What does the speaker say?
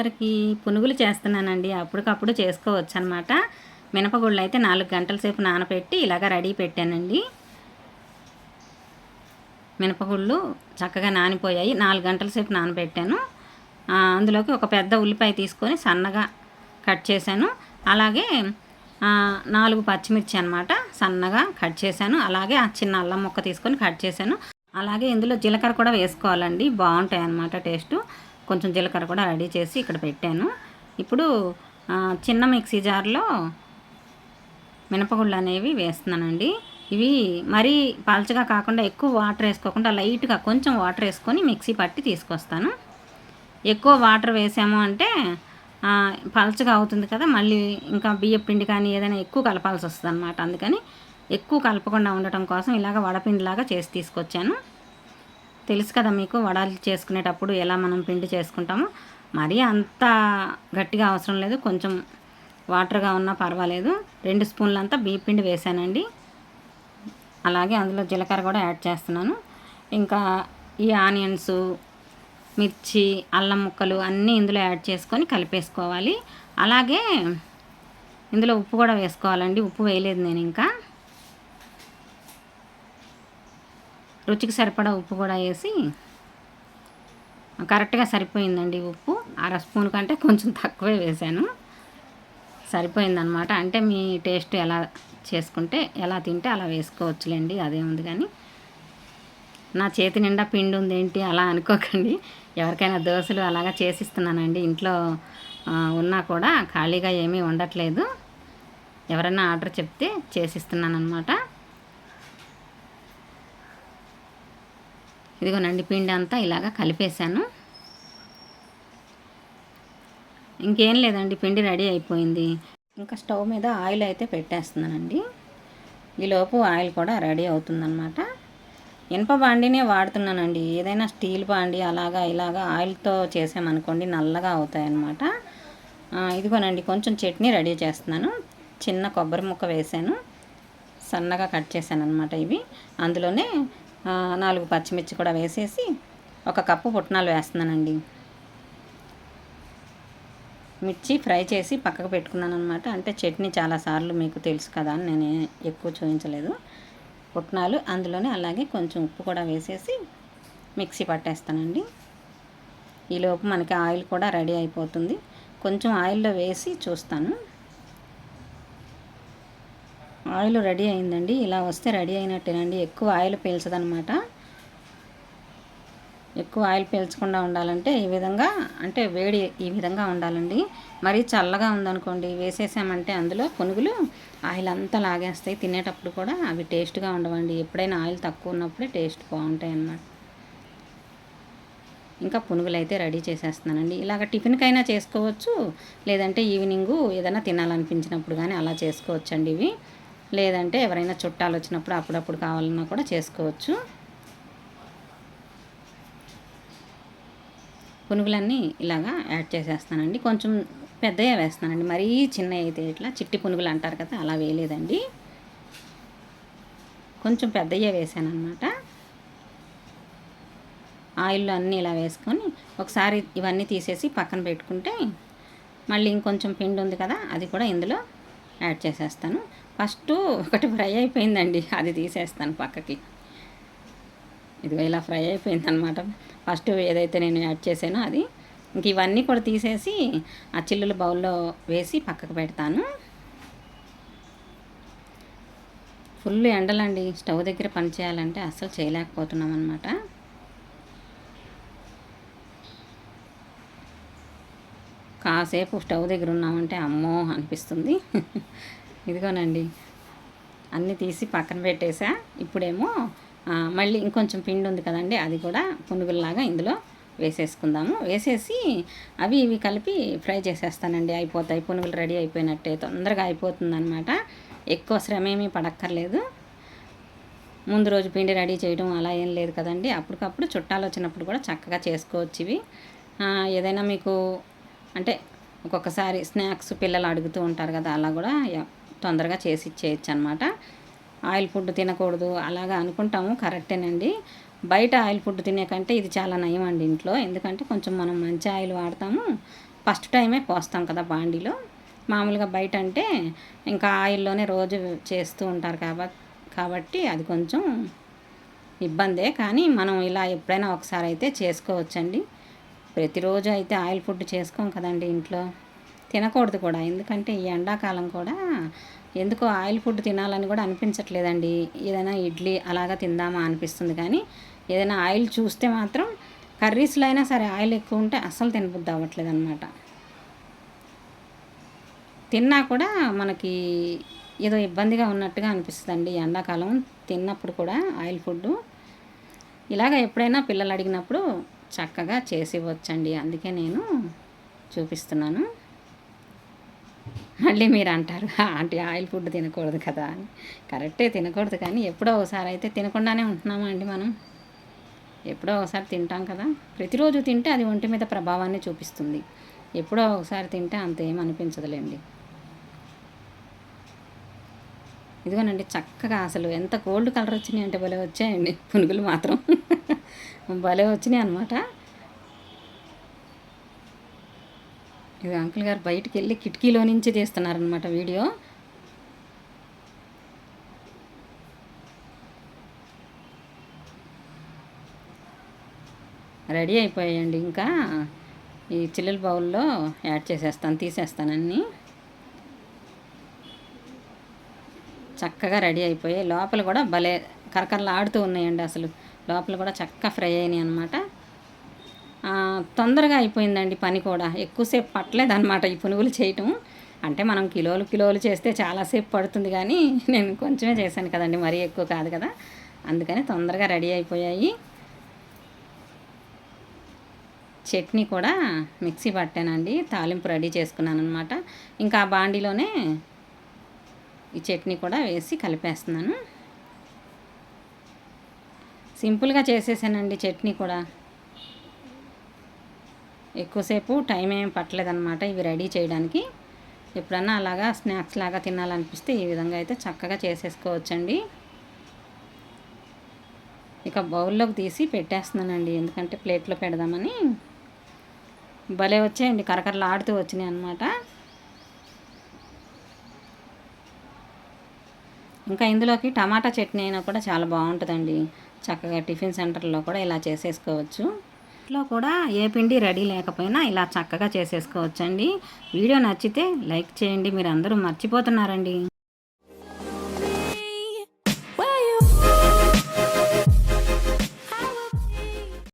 అందరికీ పునుగులు చేస్తున్నానండి. అప్పటికప్పుడు చేసుకోవచ్చు అనమాట మినపగుళ్ళు అయితే నాలుగు గంటల సేపు నానబెట్టి ఇలాగ రెడీ పెట్టానండి. మినపగుళ్ళు చక్కగా నానిపోయాయి. నాలుగు గంటల సేపు నానబెట్టాను. అందులోకి ఒక పెద్ద ఉల్లిపాయ తీసుకొని సన్నగా కట్ చేశాను. అలాగే నాలుగు పచ్చిమిర్చి అనమాట సన్నగా కట్ చేశాను. అలాగే ఆ చిన్న అల్లం ముక్క తీసుకొని కట్ చేశాను. అలాగే ఇందులో జీలకర్ర కూడా వేసుకోవాలండి. బాగుంటాయి అన్నమాట టేస్ట్. కొంచెం జీలకర్ర కూడా రెడీ చేసి ఇక్కడ పెట్టాను. ఇప్పుడు చిన్న మిక్సీ జార్లో మినపగుళ్ళు అనేవి వేస్తున్నానండి. ఇవి మరీ పల్చగా కాకుండా ఎక్కువ వాటర్ వేసుకోకుండా లైట్గా కొంచెం వాటర్ వేసుకొని మిక్సీ పట్టి తీసుకొస్తాను. ఎక్కువ వాటర్ వేసాము అంటే పలచగా పల్చగా అవుతుంది కదా మళ్ళీ ఇంకా బియ్యం పిండి కానీ ఏదైనా ఎక్కువ కలపాల్సి వస్తుంది అనమాట అందుకని ఎక్కువ కలపకుండా ఉండటం కోసం ఇలాగ వడపిండిలాగా చేసి తీసుకొచ్చాను. తెలుసు కదా మీకు వడలు చేసుకునేటప్పుడు ఎలా మనం పిండి చేసుకుంటామో. మరీ అంత గట్టిగా అవసరం లేదు కొంచెం వాటర్గా ఉన్నా పర్వాలేదు. రెండు స్పూన్లంతా బియ్య పిండి వేసానండి. అలాగే అందులో జీలకర్ర కూడా యాడ్ చేస్తున్నాను. ఇంకా ఈ ఆనియన్స్ మిర్చి అల్లం ముక్కలు అన్నీ ఇందులో యాడ్ చేసుకొని కలిపేసుకోవాలి. అలాగే ఇందులో ఉప్పు కూడా వేసుకోవాలండి ఉప్పు వేయలేదు నేను ఇంకా. రుచికి సరిపడా ఉప్పు కూడా వేసి కరెక్ట్గా సరిపోయిందండి ఉప్పు. అర స్పూన్ కంటే కొంచెం తక్కువే వేసాను. సరిపోయిందనమాట అంటే మీ టేస్ట్ ఎలా చేసుకుంటే ఎలా తింటే అలా వేసుకోవచ్చులేండి అదే ఉంది కానీ. నా చేతి నిండా పిండి ఉంది ఏంటి అలా అనుకోకండి. ఎవరికైనా దోశలు అలాగా చేసిస్తున్నానండి ఇంట్లో ఉన్నా కూడా ఖాళీగా ఏమీ ఉండట్లేదు ఎవరైనా ఆర్డర్ చెప్తే చేసిస్తున్నాను అనమాట ఇదిగోనండి పిండి అంతా ఇలాగా కలిపేశాను. ఇంకేం లేదండి పిండి రెడీ అయిపోయింది. ఇంకా స్టవ్ మీద ఆయిల్ అయితే పెట్టేస్తున్నానండి. ఈలోపు ఆయిల్ కూడా రెడీ అవుతుందన్నమాట. ఇనుప బాండినే వాడుతున్నానండి. ఏదైనా స్టీల్ బాండి అలాగా ఇలాగా ఆయిల్తో చేసామనుకోండి నల్లగా అవుతాయన్నమాట. ఇదిగోనండి కొంచెం చట్నీ రెడీ చేస్తున్నాను. చిన్న కొబ్బరి ముక్క వేసాను సన్నగా కట్ చేశాను అనమాట ఇవి. అందులోనే నాలుగు పచ్చిమిర్చి కూడా వేసేసి ఒక కప్పు పుట్నాలు వేస్తున్నానండి. మిర్చి ఫ్రై చేసి పక్కకు పెట్టుకున్నాను అనమాట అంటే చట్నీ చాలాసార్లు మీకు తెలుసు కదా అని నేను ఎక్కువ చూపించలేదు. పుట్నాలు అందులోనే అలాగే కొంచెం ఉప్పు కూడా వేసేసి మిక్సీ పట్టేస్తానండి. ఈలోపు మనకి ఆయిల్ కూడా రెడీ అయిపోతుంది. కొంచెం ఆయిల్లో వేసి చూస్తాను. ఆయిల్ రెడీ అయిందండి. ఇలా వస్తే రెడీ అయినట్టేనండి ఎక్కువ ఆయిల్ పీల్చదనమాట ఎక్కువ ఆయిల్ పీల్చకుండా ఉండాలంటే ఈ విధంగా అంటే వేడి ఈ విధంగా ఉండాలండి. మరీ చల్లగా ఉందనుకోండి వేసేసామంటే అందులో పునుగులు ఆయిల్ అంతా లాగేస్తాయి. తినేటప్పుడు కూడా అవి టేస్ట్గా ఉండవండి. ఎప్పుడైనా ఆయిల్ తక్కువ ఉన్నప్పుడే టేస్ట్ బాగుంటాయి అన్నమాట. ఇంకా పునుగులు అయితే రెడీ చేసేస్తున్నానండి. ఇలాగ టిఫిన్కైనా చేసుకోవచ్చు. లేదంటే ఈవినింగు ఏదైనా తినాలనిపించినప్పుడు కానీ అలా చేసుకోవచ్చండి ఇవి. లేదంటే ఎవరైనా చుట్టాలు వచ్చినప్పుడు అప్పుడప్పుడు కావాలన్నా కూడా చేసుకోవచ్చు. పునుగులన్నీ ఇలాగా యాడ్ చేసేస్తానండి. కొంచెం పెద్దగా వేస్తానండి. మరీ చిన్న అయితే ఇట్లా చిట్టి పునుగులు అంటారు కదా అలా వేయలేదండి. కొంచెం పెద్దయ్యే వేసాను ఆయిల్లో అన్నీ ఇలా వేసుకొని ఒకసారి ఇవన్నీ తీసేసి పక్కన పెట్టుకుంటే మళ్ళీ ఇంకొంచెం పిండి ఉంది కదా అది కూడా ఇందులో యాడ్ చేసేస్తాను. ఫస్ట్ ఒకటి ఫ్రై అయిపోయిందండి. అది తీసేస్తాను పక్కకి. ఇదిగో ఇలా ఫ్రై అయిపోయింది అనమాట ఫస్ట్ ఏదైతే నేను యాడ్ చేసానో అది. ఇంక ఇవన్నీ కూడా తీసేసి ఆ చిల్లుల బౌల్లో వేసి పక్కకు పెడతాను. ఫుల్ ఎండలండి. స్టవ్ దగ్గర పని చేయాలంటే అస్సలు చేయలేకపోతున్నాం అనమాట కాసేపు స్టవ్ దగ్గర ఉన్నామంటే అమ్మో అనిపిస్తుంది. ఇదిగోనండి. అన్నీ తీసి పక్కన పెట్టేసా. ఇప్పుడేమో మళ్ళీ ఇంకొంచెం పిండి ఉంది కదండి అది కూడా పునుగుల్లాగా ఇందులో వేసేసుకుందాము. వేసేసి అవి ఇవి కలిపి ఫ్రై చేసేస్తానండి. అయిపోతాయి పునుగులు రెడీ అయిపోయినట్టే తొందరగా అయిపోతుందనమాట ఎక్కువ శ్రమ ఏమీ పడక్కర్లేదు. ముందు రోజు పిండి రెడీ చేయడం అలా ఏం లేదు కదండి. అప్పటికప్పుడు చుట్టాలు వచ్చినప్పుడు కూడా చక్కగా చేసుకోవచ్చు ఇవి. ఏదైనా మీకు అంటే ఒక్కొక్కసారి స్నాక్స్ పిల్లలు అడుగుతూ ఉంటారు కదా అలా కూడా తొందరగా చేసి ఇచ్చేయచ్చు అనమాట ఆయిల్ ఫుడ్ తినకూడదు అలాగా అనుకుంటాము కరెక్టేనండి. బయట ఆయిల్ ఫుడ్ తినే కంటే ఇది చాలా నయం అండి ఇంట్లో. ఎందుకంటే కొంచెం మనం మంచి ఆయిల్ వాడతాము. ఫస్ట్ టైమే పోస్తాం కదా బాండీలో. మామూలుగా బయట అంటే ఇంకా ఆయిల్లోనే రోజు చేస్తూ ఉంటారు కాబట్టి కాబట్టి అది కొంచెం ఇబ్బందే. కానీ మనం ఇలా ఎప్పుడైనా ఒకసారి అయితే చేసుకోవచ్చండి. ప్రతిరోజు అయితే ఆయిల్ ఫుడ్ చేసుకోం కదండి ఇంట్లో. తినకూడదు కూడా. ఎందుకంటే ఈ ఎండాకాలం కూడా ఎందుకో ఆయిల్ ఫుడ్ తినాలని కూడా అనిపించట్లేదండి. ఏదైనా ఇడ్లీ అలాగా తిందామా అనిపిస్తుంది కానీ ఏదైనా ఆయిల్ చూస్తే మాత్రం కర్రీస్లో అయినా సరే ఆయిల్ ఎక్కువ ఉంటే అస్సలు తినబుద్ధి అవ్వట్లేదు అనమాట తిన్నా కూడా మనకి ఏదో ఇబ్బందిగా ఉన్నట్టుగా అనిపిస్తుందండి ఎండాకాలం. తిన్నప్పుడు కూడా ఆయిల్ ఫుడ్ ఇలాగ ఎప్పుడైనా పిల్లలు అడిగినప్పుడు చక్కగా చేసి ఇవ్వచ్చండి అందుకే నేను చూపిస్తున్నాను. మళ్ళీ మీరు అంటారు ఆంటీ ఆయిల్ ఫుడ్ తినకూడదు కదా అని. కరెక్టే తినకూడదు కానీ ఎప్పుడో ఒకసారి అయితే తినకుండానే ఉంటున్నామా అండి మనం? ఎప్పుడో ఒకసారి తింటాం కదా. ప్రతిరోజు తింటే అది ఒంటి మీద ప్రభావాన్ని చూపిస్తుంది. ఎప్పుడో ఒకసారి తింటే అంతేం అనిపించదులేండి. ఇదిగోనండి చక్కగా అసలు ఎంత గోల్డ్ కలర్ వచ్చినాయి అంటే భలే వచ్చాయండి. పునుగులు మాత్రం. భలే వచ్చినాయి అనమాట ఇది అంకుల్ గారు బయటికి వెళ్ళి కిటికీలో నుంచి తీస్తున్నారనమాట వీడియో. రెడీ అయిపోయాయండి ఇంకా. ఈ చిల్లుల బౌల్లో యాడ్ చేసేస్తాను తీసేస్తానన్నీ చక్కగా రెడీ అయిపోయాయి. లోపల కూడా భలే కరకరలు ఆడుతూ ఉన్నాయండి అసలు. లోపల కూడా చక్కగా ఫ్రై అయినాయి అనమాట తొందరగా అయిపోయిందండి పని కూడా. ఎక్కువసేపు పట్టలేదు అనమాట ఈ పునుగులు చేయటం. అంటే మనం కిలోలు కిలోలు చేస్తే చాలాసేపు పడుతుంది కానీ నేను కొంచెమే చేశాను కదండి మరీ ఎక్కువ కాదు కదా. అందుకని తొందరగా రెడీ అయిపోయాయి. చట్నీ కూడా మిక్సీ పట్టానండి తాలింపు రెడీ చేసుకున్నాను అనమాట ఇంకా ఆ బాండీలోనే ఈ చట్నీ కూడా వేసి కలిపేస్తున్నాను. సింపుల్గా చేసేసానండి చట్నీ కూడా. ఎక్కువసేపు టైం ఏం పట్టలేదన్నమాట ఇవి రెడీ చేయడానికి. ఎప్పుడన్నా అలాగా స్నాక్స్ లాగా తినాలనిపిస్తే ఈ విధంగా అయితే చక్కగా చేసేసుకోవచ్చండి. ఇక బౌల్లోకి తీసి పెట్టేస్తున్నానండి ఎందుకంటే ప్లేట్లో పెడదామని. భలే వచ్చాయండి కరకరలు ఆడుతూ వచ్చినాయి అనమాట ఇంకా ఇందులోకి టమాటా చట్నీ అయినా కూడా చాలా బాగుంటుందండి. చక్కగా టిఫిన్ సెంటర్లో కూడా ఇలా చేసేసుకోవచ్చు. ఇంట్లో కూడా ఏ పిండి రెడీ లేకపోయినా ఇలా చక్కగా చేసేసుకోవచ్చండి. వీడియో నచ్చితే లైక్ చేయండి. మీరు అందరూ మర్చిపోతున్నారండి.